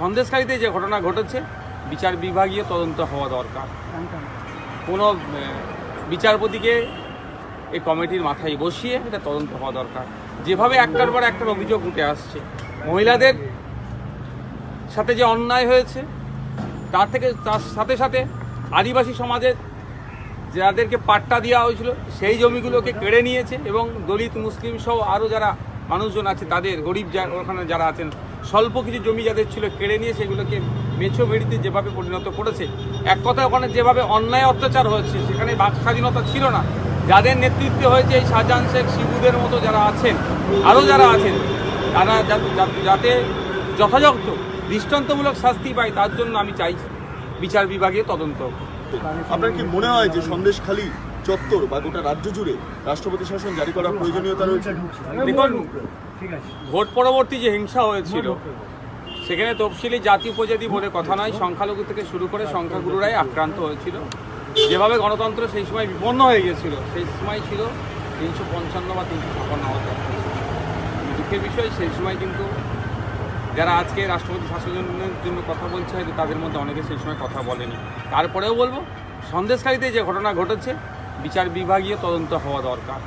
সন্দেশকারীতে যে ঘটনা ঘটেছে, বিচার বিভাগীয় তদন্ত হওয়া দরকার। কোনো বিচারপতিকে এই কমিটির মাথায় বসিয়ে এটা তদন্ত হওয়া দরকার। যেভাবে একটার পর একটার অভিযোগ উঠে আসছে, মহিলাদের সাথে যে অন্যায় হয়েছে, তার থেকে, তার সাথে সাথে আদিবাসী সমাজের যাদেরকে পাট্টা দেওয়া হয়েছিল, সেই জমিগুলোকে কেড়ে নিয়েছে এবং দলিত মুসলিম সহ আরও যারা মানুষজন আছে, তাদের, গরিব যা ওখানে যারা আছেন স্বল্প কিছু জমি যাদের ছিল কেড়ে নিয়ে সেগুলোকে মেছো মেড়িতে যেভাবে পরিণত করেছে। এক কথা ওখানে যেভাবে অন্যায় অত্যাচার হয়েছে সেখানে বাক স্বাধীনতা ছিল না। যাদের নেতৃত্বে হয়েছে এই শাহজাহান শেখ, শিবুদের মতো যারা আছেন, আরও যারা আছেন, তারা যাতে যথাযথ, দৃষ্টান্তমূলক শাস্তি পায়, তার জন্য আমি চাইছি বিচার বিভাগে তদন্ত। আপনার কি মনে হয় যে সন্দেশখালী চত্বর বা গোটা রাজ্য জুড়ে রাষ্ট্রপতি শাসন জারি করার প্রয়োজনীয়তা রয়েছে? ভোট পরবর্তী যে হিংসা হয়েছিল, সেখানে তফসিলি জাতি উপজাতি বলে কথা নয়, সংখ্যালঘু থেকে শুরু করে সংখ্যাগুরুরাই আক্রান্ত হয়েছিল। যেভাবে গণতন্ত্র সেই সময় বিপন্ন হয়ে গিয়েছিল সেই সময় ছিল তিনশো পঞ্চান্ন বা তিনশো ছাপান্ন হাজার দুঃখের বিষয়, সেই সময় কিন্তু যারা আজকে রাষ্ট্রপতি শাসনের জন্য কথা বলছে, হয়তো তাদের মধ্যে অনেকে সেই সময় কথা বলেনি। তারপরেও বলব সন্দেশকারীতে যে ঘটনা ঘটেছে, বিচার বিভাগীয় তদন্ত হওয়া দরকার।